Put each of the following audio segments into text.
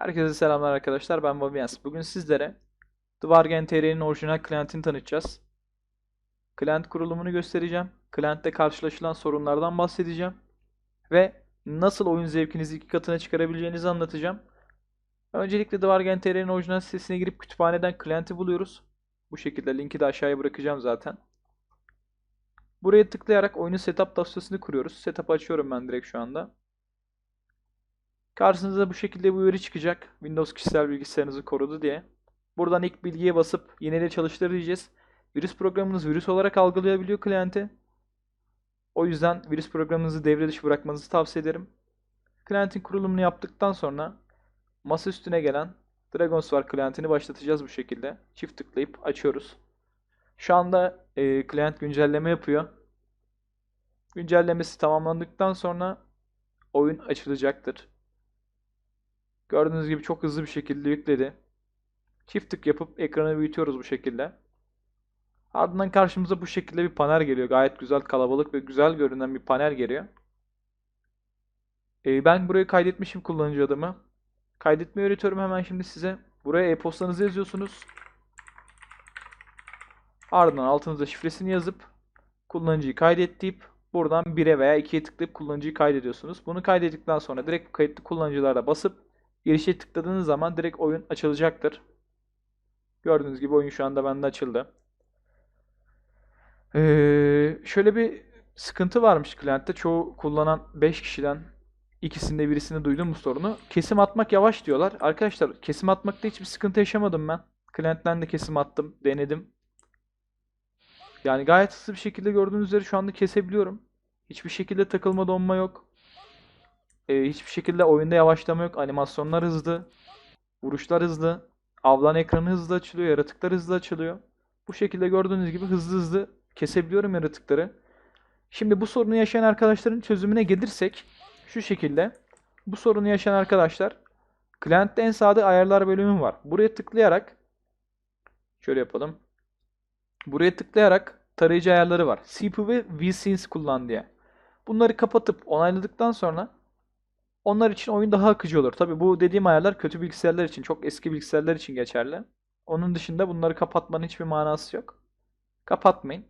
Herkese selamlar arkadaşlar. Ben Vabians. Bugün sizlere Dvargen TR'nin orijinal klientini tanıtacağız. Client kurulumunu göstereceğim. Client'te karşılaşılan sorunlardan bahsedeceğim. Ve nasıl oyun zevkinizi iki katına çıkarabileceğinizi anlatacağım. Öncelikle Dvargen TR'nin orijinal sitesine girip kütüphaneden client'i buluyoruz. Bu şekilde linki de aşağıya bırakacağım zaten. Buraya tıklayarak oyunun setup dosyasını kuruyoruz. Setup açıyorum ben direkt şu anda. Karşınıza bu şekilde bir uyarı çıkacak. Windows kişisel bilgisayarınızı korudu diye. Buradan ilk bilgiye basıp yenile çalıştır diyeceğiz. Virüs programınız virüs olarak algılayabiliyor klienti. O yüzden virüs programınızı devre dışı bırakmanızı tavsiye ederim. Klientin kurulumunu yaptıktan sonra masa üstüne gelen Dragonswar klientini başlatacağız bu şekilde. Çift tıklayıp açıyoruz. Şu anda e, klient güncelleme yapıyor. Güncellemesi tamamlandıktan sonra oyun açılacaktır. Gördüğünüz gibi çok hızlı bir şekilde yükledi. Çift tık yapıp ekranı büyütüyoruz bu şekilde. Ardından karşımıza bu şekilde bir panel geliyor. Gayet güzel, kalabalık ve güzel görünen bir panel geliyor. Ee, ben burayı kaydetmişim kullanıcı adımı. Kaydetmeyi öğretiyorum hemen şimdi size. Buraya e-postanızı yazıyorsunuz. Ardından altınıza şifresini yazıp kullanıcıyı kaydet deyip buradan 1'e veya 2'ye tıklayıp kullanıcıyı kaydediyorsunuz. Bunu kaydettikten sonra direkt kayıtlı kullanıcılara basıp girişe tıkladığınız zaman direkt oyun açılacaktır. Gördüğünüz gibi oyun şu anda bende açıldı. Ee, şöyle bir sıkıntı varmış klientte. Çoğu kullanan 5 kişiden ikisinde birisini duydum bu sorunu. Kesim atmak yavaş diyorlar. Arkadaşlar kesim atmakta hiçbir sıkıntı yaşamadım ben. Klientten de kesim attım, denedim. Yani gayet hızlı bir şekilde gördüğünüz üzere şu anda kesebiliyorum. Hiçbir şekilde takılma donma yok. Ee, hiçbir şekilde oyunda yavaşlama yok. Animasyonlar hızlı. Vuruşlar hızlı. Avlan ekranı hızlı açılıyor. Yaratıklar hızlı açılıyor. Bu şekilde gördüğünüz gibi hızlı hızlı kesebiliyorum yaratıkları. Şimdi bu sorunu yaşayan arkadaşların çözümüne gelirsek şu şekilde. Bu sorunu yaşayan arkadaşlar Client'te en sağda ayarlar bölümü var. Buraya tıklayarak şöyle yapalım. Buraya tıklayarak tarayıcı ayarları var. CPU ve VSync kullan diye. Bunları kapatıp onayladıktan sonra onlar için oyun daha akıcı olur. Tabi bu dediğim ayarlar kötü bilgisayarlar için, çok eski bilgisayarlar için geçerli. Onun dışında bunları kapatmanın hiçbir manası yok. Kapatmayın.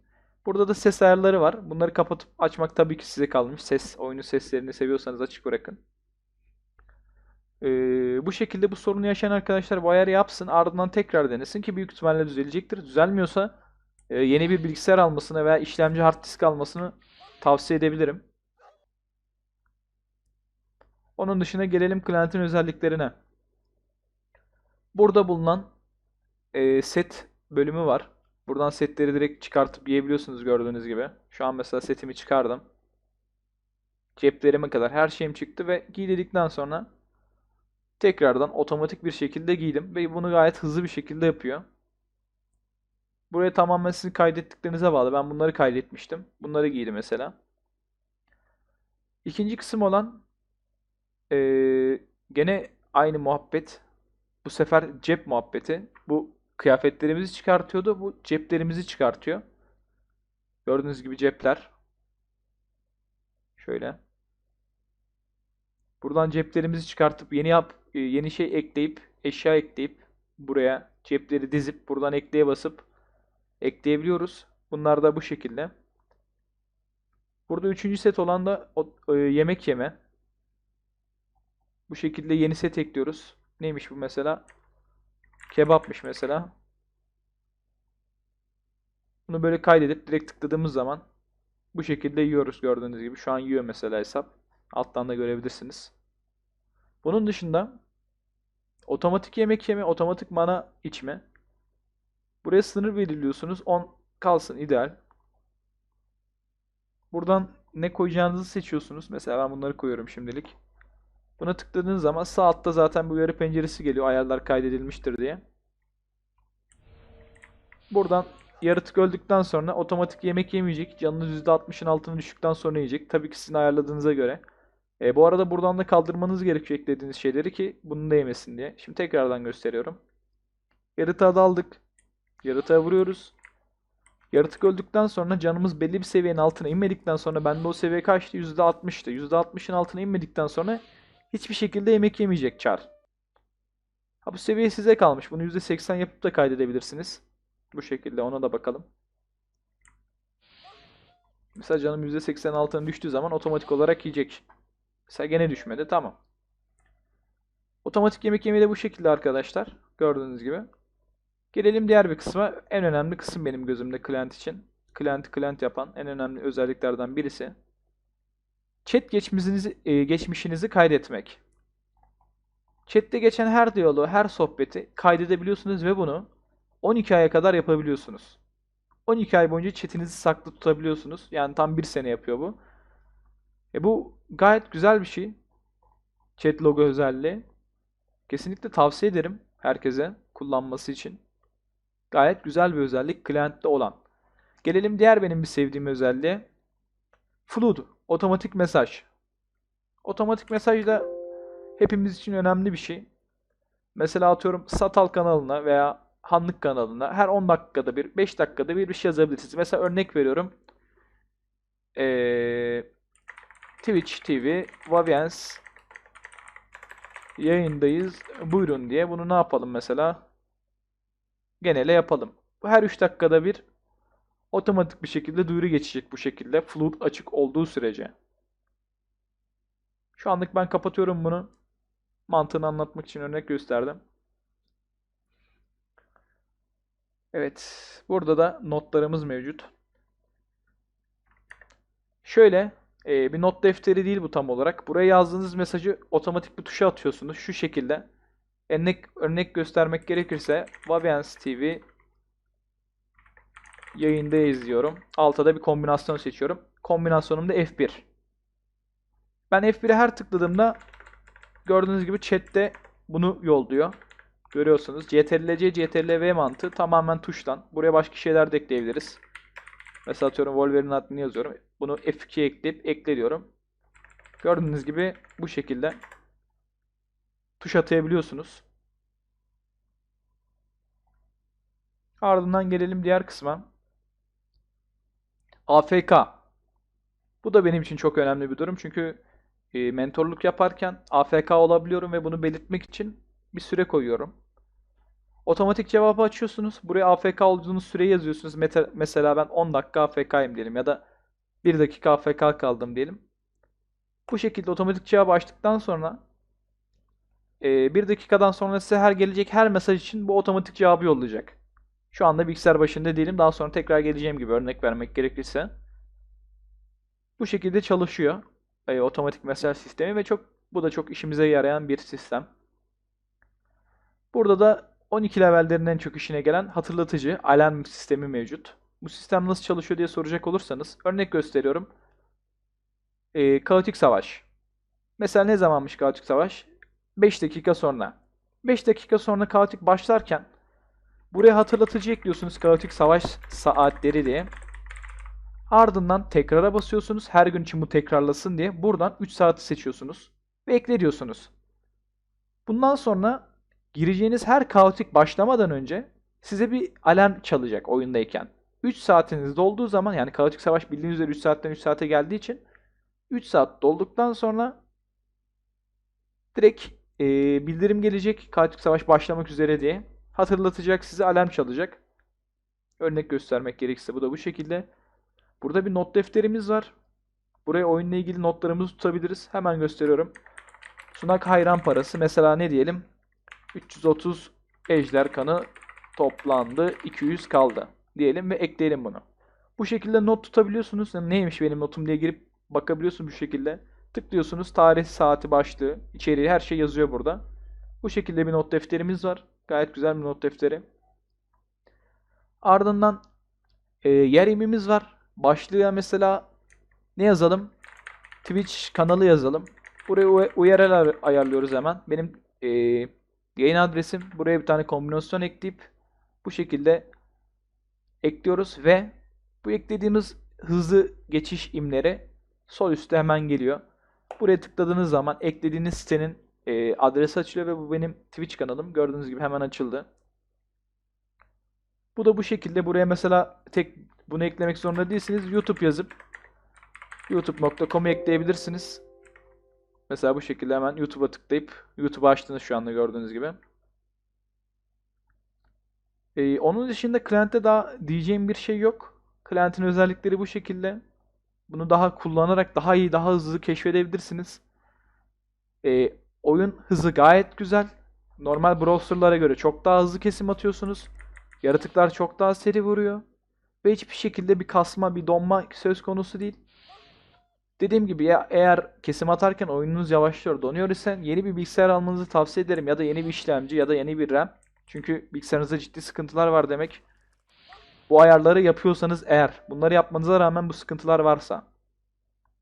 Burada da ses ayarları var. Bunları kapatıp açmak tabii ki size kalmış. Ses, oyunun seslerini seviyorsanız açık bırakın. Ee, bu şekilde bu sorunu yaşayan arkadaşlar bu ayarı yapsın. Ardından tekrar denesin ki büyük ihtimalle düzelecektir. Düzelmiyorsa e, yeni bir bilgisayar almasını veya işlemci hard disk almasını tavsiye edebilirim. Onun dışında gelelim client'in özelliklerine. Burada bulunan e, set bölümü var. Buradan setleri direkt çıkartıp yiyebiliyorsunuz gördüğünüz gibi. Şu an mesela setimi çıkardım. Ceplerime kadar her şeyim çıktı ve giy dedikten sonra tekrardan otomatik bir şekilde giydim ve bunu gayet hızlı bir şekilde yapıyor. Buraya tamamen sizin kaydettiklerinize bağlı. Ben bunları kaydetmiştim. Bunları giydim mesela. İkinci kısım olan ee, gene aynı muhabbet. Bu sefer cep muhabbeti. Bu kıyafetlerimizi çıkartıyordu. Bu ceplerimizi çıkartıyor. Gördüğünüz gibi cepler. Şöyle. Buradan ceplerimizi çıkartıp yeni yap yeni şey ekleyip eşya ekleyip buraya cepleri dizip buradan ekleye basıp ekleyebiliyoruz. Bunlar da bu şekilde. Burada üçüncü set olan da e, yemek yeme. Bu şekilde yeni set ekliyoruz. Neymiş bu mesela? Kebapmış mesela. Bunu böyle kaydedip direkt tıkladığımız zaman bu şekilde yiyoruz gördüğünüz gibi. Şu an yiyor mesela hesap. Alttan da görebilirsiniz. Bunun dışında otomatik yemek yeme, otomatik mana içme. Buraya sınır belirliyorsunuz. 10 kalsın ideal. Buradan ne koyacağınızı seçiyorsunuz. Mesela ben bunları koyuyorum şimdilik. Buna tıkladığınız zaman sağ altta zaten bu uyarı penceresi geliyor. Ayarlar kaydedilmiştir diye. Buradan yaratık öldükten sonra otomatik yemek yemeyecek. Canınız %60'ın altına düştükten sonra yiyecek. Tabii ki sizin ayarladığınıza göre. E, bu arada buradan da kaldırmanız gerekiyor eklediğiniz şeyleri ki bunu da yemesin diye. Şimdi tekrardan gösteriyorum. Yaratığa daldık. Yaratığa vuruyoruz. Yaratık öldükten sonra canımız belli bir seviyenin altına inmedikten sonra bende o seviye kaçtı? %60'tı. %60'ın altına inmedikten sonra hiçbir şekilde yemek yemeyecek çar. Ha bu seviye size kalmış. Bunu %80 yapıp da kaydedebilirsiniz. Bu şekilde ona da bakalım. Mesela canım %86'ın düştüğü zaman otomatik olarak yiyecek. Mesela gene düşmedi. Tamam. Otomatik yemek yemeği de bu şekilde arkadaşlar. Gördüğünüz gibi. Gelelim diğer bir kısma. En önemli kısım benim gözümde client için. Client client yapan en önemli özelliklerden birisi. Chat geçmişinizi, e, geçmişinizi kaydetmek. Chat'te geçen her diyaloğu, her sohbeti kaydedebiliyorsunuz ve bunu 12 aya kadar yapabiliyorsunuz. 12 ay boyunca chatinizi saklı tutabiliyorsunuz. Yani tam bir sene yapıyor bu. E bu gayet güzel bir şey. Chat logo özelliği. Kesinlikle tavsiye ederim herkese kullanması için. Gayet güzel bir özellik client'te olan. Gelelim diğer benim bir sevdiğim özelliğe. Flood, otomatik mesaj. Otomatik mesaj da hepimiz için önemli bir şey. Mesela atıyorum Satal kanalına veya Hanlık kanalına her 10 dakikada bir, 5 dakikada bir bir şey yazabilirsiniz. Mesela örnek veriyorum. Ee, Twitch TV, Vavians yayındayız. Buyurun diye. Bunu ne yapalım mesela? Genele yapalım. Her 3 dakikada bir otomatik bir şekilde duyuru geçecek bu şekilde. Flood açık olduğu sürece. Şu anlık ben kapatıyorum bunu. Mantığını anlatmak için örnek gösterdim. Evet. Burada da notlarımız mevcut. Şöyle e, bir not defteri değil bu tam olarak. Buraya yazdığınız mesajı otomatik bir tuşa atıyorsunuz. Şu şekilde. Örnek, örnek göstermek gerekirse Vavians TV yayında izliyorum. Altta da bir kombinasyon seçiyorum. Kombinasyonum da F1. Ben F1'e her tıkladığımda gördüğünüz gibi chatte bunu yolluyor. Görüyorsunuz. CTRL-C, CTRL-V mantığı tamamen tuştan. Buraya başka şeyler de ekleyebiliriz. Mesela atıyorum Wolverine adını yazıyorum. Bunu F2'ye ekleyip ekle diyorum. Gördüğünüz gibi bu şekilde tuş atayabiliyorsunuz. Ardından gelelim diğer kısma. AFK. Bu da benim için çok önemli bir durum. Çünkü e, mentorluk yaparken AFK olabiliyorum ve bunu belirtmek için bir süre koyuyorum. Otomatik cevabı açıyorsunuz. Buraya AFK olduğunuz süreyi yazıyorsunuz. Mete- Mesela ben 10 dakika AFK'yım diyelim ya da 1 dakika AFK kaldım diyelim. Bu şekilde otomatik cevabı açtıktan sonra e, 1 dakikadan sonra size her gelecek her mesaj için bu otomatik cevabı yollayacak. Şu anda bilgisayar başında değilim. Daha sonra tekrar geleceğim gibi örnek vermek gerekirse. Bu şekilde çalışıyor. E, otomatik mesaj sistemi ve çok bu da çok işimize yarayan bir sistem. Burada da 12 levellerin en çok işine gelen hatırlatıcı alarm sistemi mevcut. Bu sistem nasıl çalışıyor diye soracak olursanız örnek gösteriyorum. E, kaotik savaş. Mesela ne zamanmış kaotik savaş? 5 dakika sonra. 5 dakika sonra kaotik başlarken buraya hatırlatıcı ekliyorsunuz kaotik savaş saatleri diye. Ardından tekrara basıyorsunuz. Her gün için bu tekrarlasın diye. Buradan 3 saati seçiyorsunuz. Ve ekle diyorsunuz. Bundan sonra gireceğiniz her kaotik başlamadan önce size bir alarm çalacak oyundayken. 3 saatiniz dolduğu zaman yani kaotik savaş bildiğiniz üzere 3 saatten 3 saate geldiği için 3 saat dolduktan sonra direkt e, bildirim gelecek kaotik savaş başlamak üzere diye. Hatırlatacak size alarm çalacak. Örnek göstermek gerekirse bu da bu şekilde. Burada bir not defterimiz var. Buraya oyunla ilgili notlarımızı tutabiliriz. Hemen gösteriyorum. Sunak hayran parası. Mesela ne diyelim? 330 ejder kanı toplandı. 200 kaldı. Diyelim ve ekleyelim bunu. Bu şekilde not tutabiliyorsunuz. Neymiş benim notum diye girip bakabiliyorsunuz bu şekilde. Tıklıyorsunuz. Tarih, saati, başlığı, içeriği her şey yazıyor burada. Bu şekilde bir not defterimiz var. Gayet güzel bir not defteri. Ardından e, yer imimiz var. Başlığa mesela ne yazalım? Twitch kanalı yazalım. Buraya URL ayarlıyoruz hemen. Benim e, yayın adresim. Buraya bir tane kombinasyon ekleyip bu şekilde ekliyoruz ve bu eklediğimiz hızlı geçiş imleri sol üstte hemen geliyor. Buraya tıkladığınız zaman eklediğiniz sitenin e, adresi açılıyor ve bu benim Twitch kanalım. Gördüğünüz gibi hemen açıldı. Bu da bu şekilde buraya mesela tek bunu eklemek zorunda değilsiniz. YouTube yazıp youtube.com'u ekleyebilirsiniz. Mesela bu şekilde hemen YouTube'a tıklayıp YouTube'u açtınız şu anda gördüğünüz gibi. Ee, onun dışında klientte daha diyeceğim bir şey yok. Klientin özellikleri bu şekilde. Bunu daha kullanarak daha iyi, daha hızlı keşfedebilirsiniz. Ee, oyun hızı gayet güzel. Normal browserlara göre çok daha hızlı kesim atıyorsunuz. Yaratıklar çok daha seri vuruyor. Ve hiçbir şekilde bir kasma, bir donma söz konusu değil. Dediğim gibi ya eğer kesim atarken oyununuz yavaşlıyor, donuyor ise yeni bir bilgisayar almanızı tavsiye ederim. Ya da yeni bir işlemci ya da yeni bir RAM. Çünkü bilgisayarınızda ciddi sıkıntılar var demek. Bu ayarları yapıyorsanız eğer, bunları yapmanıza rağmen bu sıkıntılar varsa,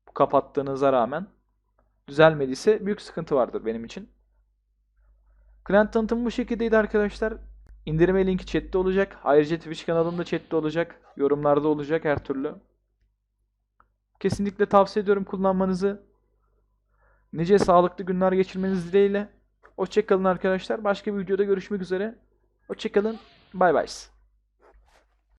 bu kapattığınıza rağmen düzelmediyse büyük sıkıntı vardır benim için. Client tanıtımı bu şekildeydi arkadaşlar. İndirme linki chatte olacak. Ayrıca Twitch kanalımda chatte olacak. Yorumlarda olacak her türlü. Kesinlikle tavsiye ediyorum kullanmanızı. Nice sağlıklı günler geçirmeniz dileğiyle. Hoşçakalın arkadaşlar. Başka bir videoda görüşmek üzere. Hoşçakalın. Bay bay.